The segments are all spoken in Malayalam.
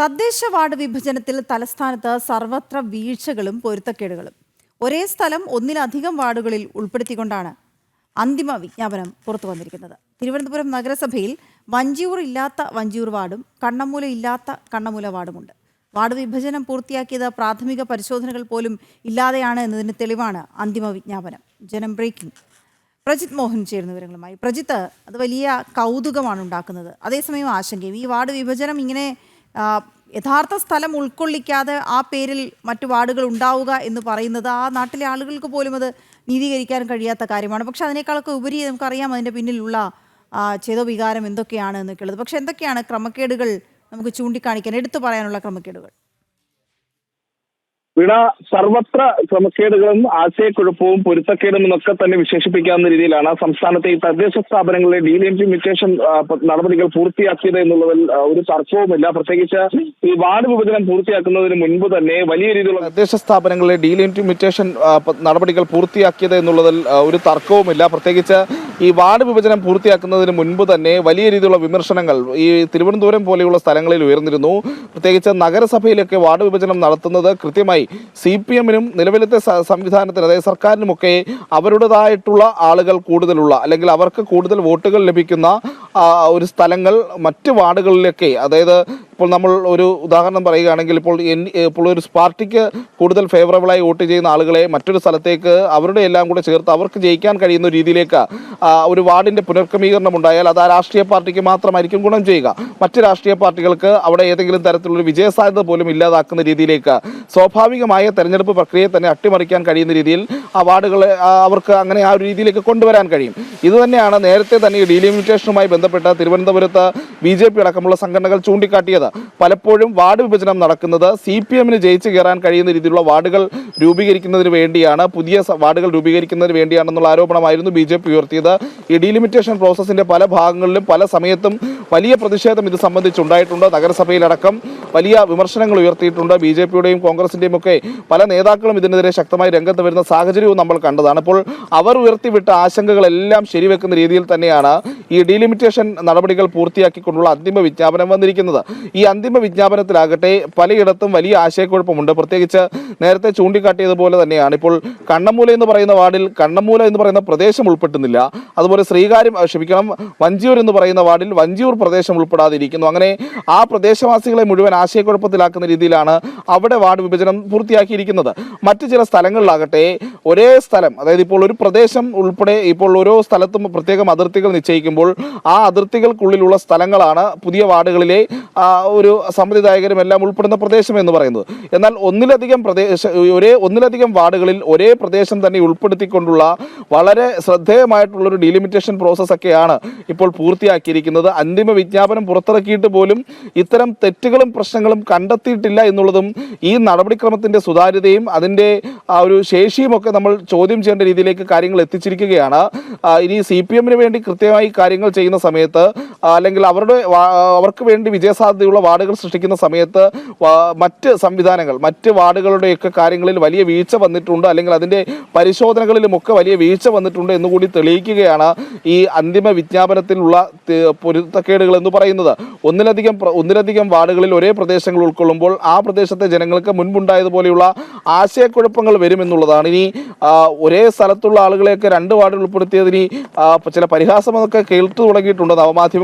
തദ്ദേശ വാർഡ് വിഭജനത്തിൽ തലസ്ഥാനത്ത് സർവത്ര വീഴ്ചകളും പൊരുത്തക്കേടുകളും. ഒരേ സ്ഥലം ഒന്നിലധികം വാർഡുകളിൽ ഉൾപ്പെടുത്തിക്കൊണ്ടാണ് അന്തിമ വിജ്ഞാപനം പുറത്തു വന്നിരിക്കുന്നത്. തിരുവനന്തപുരം നഗരസഭയിൽ വഞ്ചിയൂർ ഇല്ലാത്ത വഞ്ചിയൂർ വാർഡും കണ്ണമൂല ഇല്ലാത്ത കണ്ണമൂല വാർഡുമുണ്ട്. വാർഡ് വിഭജനം പൂർത്തിയാക്കിയത് പ്രാഥമിക പരിശോധനകൾ പോലും ഇല്ലാതെയാണ് എന്നതിന് തെളിവാണ് അന്തിമ വിജ്ഞാപനം. ജനം ബ്രേക്കിംഗ്. പ്രജിത് മോഹൻ ചേരുന്ന വിവരങ്ങളുമായി. പ്രജിത്ത് അത് വലിയ കൗതുകമാണ് ഉണ്ടാക്കുന്നത്. അതേസമയം ആശങ്കയും ഈ വാർഡ് വിഭജനം ഇങ്ങനെ യഥാർത്ഥ സ്ഥലം ഉൾക്കൊള്ളിക്കാതെ ആ പേരിൽ മറ്റു വാർഡുകൾ ഉണ്ടാവുക എന്ന് പറയുന്നത് ആ നാട്ടിലെ ആളുകൾക്ക് പോലും അത് നീതീകരിക്കാൻ കഴിയാത്ത കാര്യമാണ്. പക്ഷെ അതിനേക്കാളൊക്കെ ഉപരി നമുക്കറിയാം അതിന്റെ പിന്നിലുള്ള ചേതോവികാരം എന്തൊക്കെയാണ് എന്നൊക്കെയുള്ളത് പക്ഷെ എന്തൊക്കെയാണ് ക്രമക്കേടുകൾ നമുക്ക് ചൂണ്ടിക്കാണിക്കാൻ എടുത്തു പറയാനുള്ള ക്രമക്കേടുകൾ? വീണ സർവത്ര ക്രമക്കേടുകളും ആശയക്കുഴപ്പവും പൊരുത്തക്കേടും എന്നൊക്കെ തന്നെ വിശേഷിപ്പിക്കാവുന്ന രീതിയിലാണ് സംസ്ഥാനത്തെ ഈ തദ്ദേശ സ്ഥാപനങ്ങളിലെ ഡീലിമിറ്റേഷൻ നടപടികൾ പൂർത്തിയാക്കിയത് എന്നുള്ളതിൽ ഒരു തർക്കവുമില്ല. പ്രത്യേകിച്ച് ഈ വാർഡ് വിഭജനം പൂർത്തിയാക്കുന്നതിന് മുൻപ് തന്നെ വലിയ രീതിയിലുള്ള തദ്ദേശ സ്ഥാപനങ്ങളിലെ ഡീലിമിറ്റേഷൻ നടപടികൾ പൂർത്തിയാക്കിയത് എന്നുള്ളതിൽ ഒരു തർക്കവുമില്ല. പ്രത്യേകിച്ച് ഈ വാർഡ് വിഭജനം പൂർത്തിയാക്കുന്നതിന് മുൻപ് തന്നെ വലിയ രീതിയിലുള്ള വിമർശനങ്ങൾ ഈ തിരുവനന്തപുരം പോലെയുള്ള സ്ഥലങ്ങളിൽ ഉയർന്നിരുന്നു. പ്രത്യേകിച്ച് നഗരസഭയിലൊക്കെ വാർഡ് വിഭജനം നടത്തുന്നത് കൃത്യമായി സി പി എമ്മിനും നിലവിലത്തെ സംവിധാനത്തിന് അതായത് സർക്കാരിനുമൊക്കെ അവരുടേതായിട്ടുള്ള ആളുകൾ കൂടുതലുള്ള അല്ലെങ്കിൽ അവർക്ക് കൂടുതൽ വോട്ടുകൾ ലഭിക്കുന്ന ഒരു സ്ഥലങ്ങൾ മറ്റ് വാർഡുകളിലൊക്കെ അതായത് ഇപ്പോൾ നമ്മൾ ഒരു ഉദാഹരണം പറയുകയാണെങ്കിൽ ഇപ്പോൾ ഇപ്പോൾ ഒരു പാർട്ടിക്ക് കൂടുതൽ ഫേവറബിളായി വോട്ട് ചെയ്യുന്ന ആളുകളെ മറ്റൊരു സ്ഥലത്തേക്ക് അവരുടെ എല്ലാം കൂടെ ചേർത്ത് അവർക്ക് ജയിക്കാൻ കഴിയുന്ന രീതിയിലേക്ക് ഒരു വാർഡിന്റെ പുനർക്രമീകരണം ഉണ്ടായാൽ അത് ആ രാഷ്ട്രീയ പാർട്ടിക്ക് മാത്രമായിരിക്കും ഗുണം ചെയ്യുക. മറ്റ് രാഷ്ട്രീയ പാർട്ടികൾക്ക് അവിടെ ഏതെങ്കിലും തരത്തിലുള്ള ഒരു വിജയസാധ്യത പോലും ഇല്ലാതാക്കുന്ന രീതിയിലേക്ക് സ്വാഭാവികമായ തെരഞ്ഞെടുപ്പ് പ്രക്രിയയെ തന്നെ അട്ടിമറിക്കാൻ കഴിയുന്ന രീതിയിൽ ആ വാർഡുകളെ അവർക്ക് അങ്ങനെ ആ ഒരു രീതിയിലേക്ക് കൊണ്ടുവരാൻ കഴിയും. ഇതുതന്നെയാണ് നേരത്തെ തന്നെ ഡീലിമിറ്റേഷനുമായി ബന്ധപ്പെട്ട് തിരുവനന്തപുരത്ത് ബി ജെ പി അടക്കമുള്ള സംഘടനകൾ ചൂണ്ടിക്കാട്ടിയത്. പലപ്പോഴും വാർഡ് വിഭജനം നടക്കുന്നത് സി പി എമ്മിന് ജയിച്ചു കയറാൻ കഴിയുന്ന രീതിയിലുള്ള വാർഡുകൾ രൂപീകരിക്കുന്നതിന് വേണ്ടിയാണ് പുതിയ വാർഡുകൾ രൂപീകരിക്കുന്നതിന് വേണ്ടിയാണെന്നുള്ള ആരോപണമായിരുന്നു ബി ജെ പി ഉയർത്തിയത്. ഈ ഡീലിമിറ്റേഷൻ പ്രോസസ്സിന്റെ പല ഭാഗങ്ങളിലും പല സമയത്തും വലിയ പ്രതിഷേധം ഇത് സംബന്ധിച്ചുണ്ടായിട്ടുണ്ട്. നഗരസഭയിലടക്കം വലിയ വിമർശനങ്ങൾ ഉയർത്തിയിട്ടുണ്ട്. ബി ജെ പിയുടെയും കോൺഗ്രസിന്റെയും ഒക്കെ പല നേതാക്കളും ഇതിനെതിരെ ശക്തമായി രംഗത്ത് വരുന്ന സാഹചര്യവും നമ്മൾ കണ്ടതാണ്. അപ്പോൾ അവർ ഉയർത്തിവിട്ട ആശങ്കകളെല്ലാം ശരിവെക്കുന്ന രീതിയിൽ തന്നെയാണ് ഈ ഡീലിമിറ്റേഷൻ നടപടികൾ പൂർത്തിയാക്കിക്കൊണ്ടുള്ള അന്തിമ വിജ്ഞാപനം വന്നിരിക്കുന്നത്. ഈ അന്തിമ വിജ്ഞാപനത്തിലാകട്ടെ പലയിടത്തും വലിയ ആശയക്കുഴപ്പമുണ്ട്. പ്രത്യേകിച്ച് നേരത്തെ ചൂണ്ടിക്കാട്ടിയതുപോലെ തന്നെയാണ്. ഇപ്പോൾ കണ്ണമൂല എന്ന് പറയുന്ന വാർഡിൽ കണ്ണമൂല എന്ന് പറയുന്ന പ്രദേശം ഉൾപ്പെട്ടുന്നില്ല. അതുപോലെ ശ്രീകാര്യം ക്ഷമിക്കണം വഞ്ചിയൂർ എന്ന് പറയുന്ന വാർഡിൽ വഞ്ചിയൂർ പ്രദേശം ഉൾപ്പെടാതിരിക്കുന്നു. അങ്ങനെ ആ പ്രദേശവാസികളെ മുഴുവൻ ആശയക്കുഴപ്പത്തിലാക്കുന്ന രീതിയിലാണ് അവിടെ വാർഡ് വിഭജനം പൂർത്തിയാക്കിയിരിക്കുന്നത്. മറ്റ് ചില സ്ഥലങ്ങളിലാകട്ടെ ഒരേ സ്ഥലം അതായത് ഇപ്പോൾ ഒരു പ്രദേശം ഉൾപ്പെടെ ഇപ്പോൾ ഓരോ സ്ഥലത്തും പ്രത്യേകം അതിർത്തികൾ നിശ്ചയിക്കുമ്പോൾ ആ അതിർത്തികൾക്കുള്ളിലുള്ള സ്ഥലങ്ങളാണ് പുതിയ വാർഡുകളിലെ ഒരു സമ്മതിദായകരും എല്ലാം ഉൾപ്പെടുന്ന പ്രദേശം എന്ന് പറയുന്നത്. എന്നാൽ ഒന്നിലധികം പ്രദേശ ഒരേ ഒന്നിലധികം വാർഡുകളിൽ ഒരേ പ്രദേശം തന്നെ ഉൾപ്പെടുത്തിക്കൊണ്ടുള്ള വളരെ ശ്രദ്ധേയമായിട്ടുള്ളൊരു ഡീലിമിറ്റേഷൻ പ്രോസസ്സൊക്കെയാണ് ഇപ്പോൾ പൂർത്തിയാക്കിയിരിക്കുന്നത്. അന്തിമ വിജ്ഞാപനം പുറത്തിറക്കിയിട്ട് പോലും ഇത്തരം തെറ്റുകളും പ്രശ്നങ്ങളും കണ്ടെത്തിയിട്ടില്ല എന്നുള്ളതും ഈ നടപടിക്രമത്തിന്റെ സുതാര്യതയും അതിന്റെ ആ ഒരു ശേഷിയും ഒക്കെ നമ്മൾ ചോദ്യം ചെയ്യേണ്ട രീതിയിലേക്ക് കാര്യങ്ങൾ എത്തിച്ചിരിക്കുകയാണ്. ഇനി സി പി എമ്മിന് വേണ്ടി കൃത്യമായി കാര്യങ്ങൾ ചെയ്യുന്ന സമയത്ത് അല്ലെങ്കിൽ അവരുടെ അവർക്ക് വേണ്ടി വിജയസാധ്യതയുള്ള വാർഡുകൾ സൃഷ്ടിക്കുന്ന സമയത്ത് മറ്റ് സംവിധാനങ്ങൾ മറ്റ് വാർഡുകളുടെയൊക്കെ കാര്യങ്ങളിൽ വലിയ വീഴ്ച വന്നിട്ടുണ്ട് അല്ലെങ്കിൽ അതിന്റെ പരിശോധനകളിലുമൊക്കെ വലിയ വീഴ്ച വന്നിട്ടുണ്ട് എന്നുകൂടി തെളിയിക്കുകയാണ് ഈ അന്തിമ വിജ്ഞാപനത്തിലുള്ള പൊരുത്തക്കേടുകൾ എന്ന് പറയുന്നത്. ഒന്നിലധികം ഒന്നിലധികം വാർഡുകളിൽ ഒരേ പ്രദേശങ്ങൾ ഉൾക്കൊള്ളുമ്പോൾ ആ പ്രദേശത്തെ ജനങ്ങൾക്ക് മുൻപുണ്ടായതുപോലെയുള്ള ആശയക്കുഴപ്പങ്ങൾ വരുമെന്നുള്ളതാണ്. ഇനി ഒരേ സ്ഥലത്തുള്ള ആളുകളെയൊക്കെ രണ്ട് വാർഡിൽ ഉൾപ്പെടുത്തിയതിന് ചില പരിഹാസം പരിഹാസമൊക്കെ കേൾത്തു തുടങ്ങിയിട്ടുണ്ട്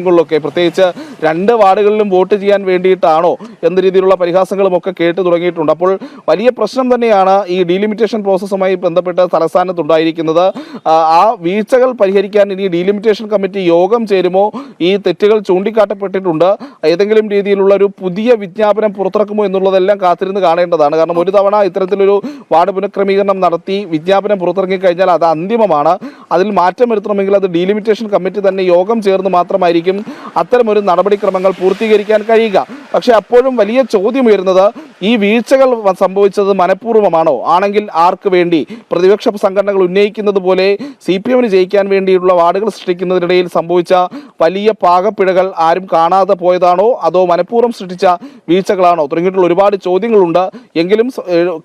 നവമാധ്യമങ്ങളിലൊക്കെ പ്രത്യേകിച്ച് രണ്ട് വാർഡുകളിലും വോട്ട് ചെയ്യാൻ വേണ്ടിയിട്ടാണോ എന്ന രീതിയിലുള്ള പരിഹാസങ്ങളും ഒക്കെ കേട്ട് തുടങ്ങിയിട്ടുണ്ട്. അപ്പോൾ വലിയ പ്രശ്നം തന്നെയാണ് ഈ ഡീലിമിറ്റേഷൻ പ്രോസസ്സുമായി ബന്ധപ്പെട്ട് തലസ്ഥാനത്തുണ്ടായിരിക്കുന്നത്. ആ, വീഴ്ചകൾ പരിഹരിക്കാൻ ഇനി ഡീലിമിറ്റേഷൻ കമ്മിറ്റി യോഗം ചേരുമോ? ഈ തെറ്റുകൾ ചൂണ്ടിക്കാട്ടപ്പെട്ടിട്ടുണ്ട്. ഏതെങ്കിലും രീതിയിലുള്ള ഒരു പുതിയ വിജ്ഞാപനം പുറത്തിറക്കുമോ എന്നുള്ളതെല്ലാം കാത്തിരുന്ന് കാണേണ്ടതാണ്. കാരണം ഒരു തവണ ഇത്തരത്തിലൊരു വാർഡ് പുനഃക്രമീകരണം നടത്തി വിജ്ഞാപനം പുറത്തിറങ്ങി കഴിഞ്ഞാൽ അത് അന്തിമമാണ്. അതിൽ മാറ്റം വരുത്തണമെങ്കിൽ അത് ഡീലിമിറ്റേഷൻ കമ്മിറ്റി തന്നെ യോഗം ചേർന്ന് മാത്രമായിരിക്കും അത്തരമൊരു നടപടിക്രമങ്ങൾ പൂർത്തീകരിക്കാൻ കഴിയുക. പക്ഷേ അപ്പോഴും വലിയ ചോദ്യം ഉയരുന്നത് ഈ വീഴ്ചകൾ സംഭവിച്ചത് മനഃപൂർവമാണോ? ആണെങ്കിൽ ആർക്ക് വേണ്ടി? പ്രതിപക്ഷ സംഘടനകൾ ഉന്നയിക്കുന്നത് പോലെ സി പി എമ്മിന് ജയിക്കാൻ വേണ്ടിയുള്ള വാർഡുകൾ സൃഷ്ടിക്കുന്നതിനിടയിൽ സംഭവിച്ച വലിയ പാകപ്പിഴകൾ ആരും കാണാതെ പോയതാണോ? അതോ മനഃപൂർവം സൃഷ്ടിച്ച വീഴ്ചകളാണോ? തുടങ്ങിയിട്ടുള്ള ഒരുപാട് ചോദ്യങ്ങളുണ്ട്. എങ്കിലും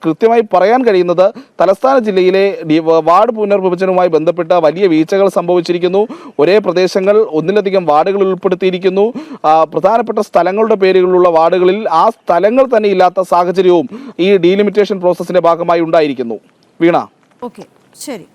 കൃത്യമായി പറയാൻ കഴിയുന്നത് തലസ്ഥാന ജില്ലയിലെ വാർഡ് പുനർവിഭജനവുമായി ബന്ധപ്പെട്ട വലിയ വീഴ്ചകൾ സംഭവിച്ചിരിക്കുന്നു. ഒരേ പ്രദേശങ്ങൾ ഒന്നിലധികം വാർഡുകൾ ഉൾപ്പെടുത്തിയിരിക്കുന്നു. പ്രധാനപ്പെട്ട സ്ഥലങ്ങളുടെ പേരുകളിലുള്ള വാർഡുകളിൽ ആ സ്ഥലങ്ങൾ തന്നെ ഇല്ലാത്ത സാഹചര്യവും ഈ ഡീലിമിറ്റേഷൻ പ്രോസസ്സിന്റെ ഭാഗമായി ഉണ്ടായിരിക്കുന്നു. വീണ. ഓക്കെ. ശരി.